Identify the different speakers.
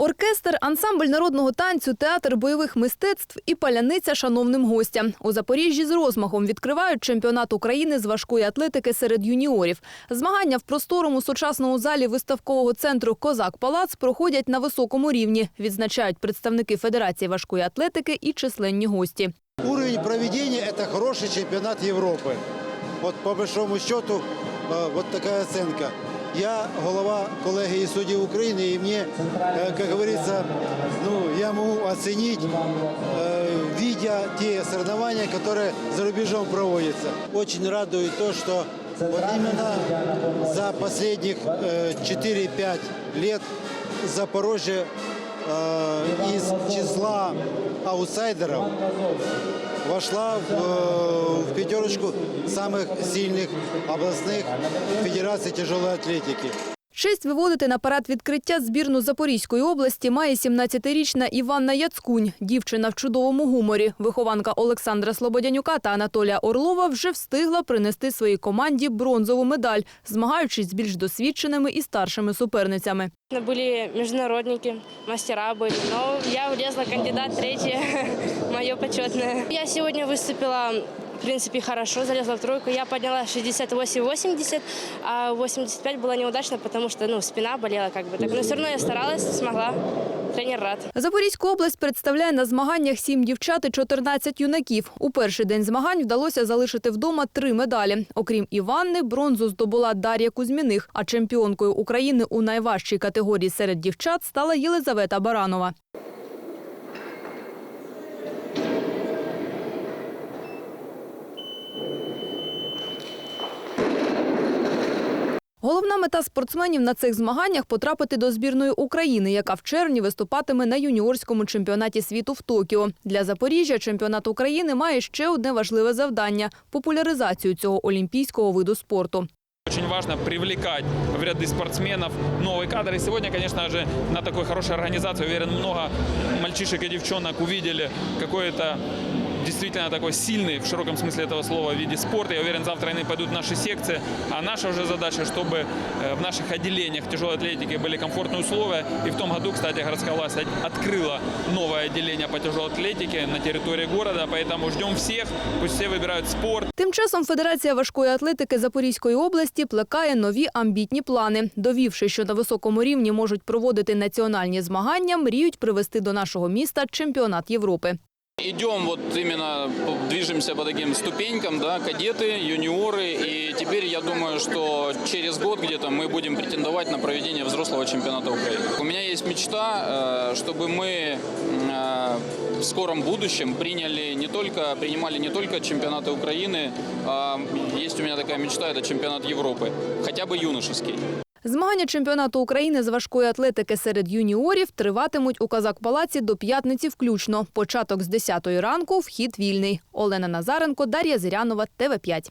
Speaker 1: Оркестр, ансамбль народного танцю, театр бойових мистецтв і паляниця шановним гостям. У Запоріжжі з розмахом відкривають чемпіонат України з важкої атлетики серед юніорів. Змагання в просторому сучасному залі виставкового центру Козак Палац проходять на високому рівні. Відзначають представники Федерації важкої атлетики і численні гості.
Speaker 2: Уровень проведения – это хороший чемпионат Европы. Вот по большому счету, э, вот такая оценка. Я голова колегії суддів України, и мне, э, как говорится, ну, я могу оценить, э, видя те соревнования, которые за рубежом проводятся. Очень радует то, что вот именно за последних э, 4-5 лет Запорожье э, из числа аутсайдеров вошла в, э, в пятерочку самых сильных областных федераций тяжелой атлетики.
Speaker 1: Честь виводити на парад відкриття збірну Запорізької області має 17-річна Іванна Яцкунь. Дівчина в чудовому гуморі. Вихованка Олександра Слободянюка та Анатолія Орлова вже встигла принести своїй команді бронзову медаль, змагаючись з більш досвідченими і старшими суперницями.
Speaker 3: Были международники, мастера были, но я влезла кандидат третий, мое почетное. Я сегодня выступила, в принципе, хорошо, залезла в тройку. Я подняла 68-80, а 85 было неудачно, потому что ну, спина болела как бы так. Но все равно я старалась, смогла. Тренер рад.
Speaker 1: Запорізьку область представляє на змаганнях сім дівчат і 14 юнаків. У перший день змагань вдалося залишити вдома три медалі. Окрім Іванни, бронзу здобула Дар'я Кузьміних, а чемпіонкою України у найважчій категорії серед дівчат стала Єлизавета Баранова. Головна мета спортсменів на цих змаганнях потрапити до збірної України, яка в червні виступатиме на юніорському чемпіонаті світу в Токіо. Для Запоріжжя чемпіонат України має ще одне важливе завдання популяризацію цього олімпійського виду спорту.
Speaker 4: Очень важно привлекать в ряды спортсменов новые кадры. И сегодня, конечно же, на такой хорошей организации, уверен, много мальчишек и девчонок увидели какой-то действительно такой сильный, в широком смысле этого слова, виде спорта. Я уверен, завтра они пойдут в наши секции. А наша уже задача, чтобы э, в наших отделениях тяжелой атлетики были комфортные условия. И в том году, кстати, городская власть открыла новое отделение по тяжелой атлетике на территории города. Поэтому ждем всех, пусть все выбирают спорт.
Speaker 1: Тим часом Федерація важкої атлетики Запорізької області плекає нові амбітні плани. Довівши, що на високому рівні можуть проводити національні змагання, мріють привести до нашого міста чемпіонат Європи.
Speaker 5: Идем вот именно, по- движемся по таким ступенькам, да, кадеты, юниоры, и теперь я думаю, что через год где-то мы будем претендовать на проведение взрослого чемпионата Украины. У меня есть мечта, э, чтобы мы м, э, в скором будущем приняли не только, принимали не только чемпионаты Украины, а есть у меня такая мечта, это чемпионат Европы, хотя бы юношеский.
Speaker 1: Змагання чемпіонату України з важкої атлетики серед юніорів триватимуть у Казак-Палаці до п'ятниці включно. Початок з 10 ранку, вхід вільний. Олена Назаренко, Дар'я Зирянова, ТВ5.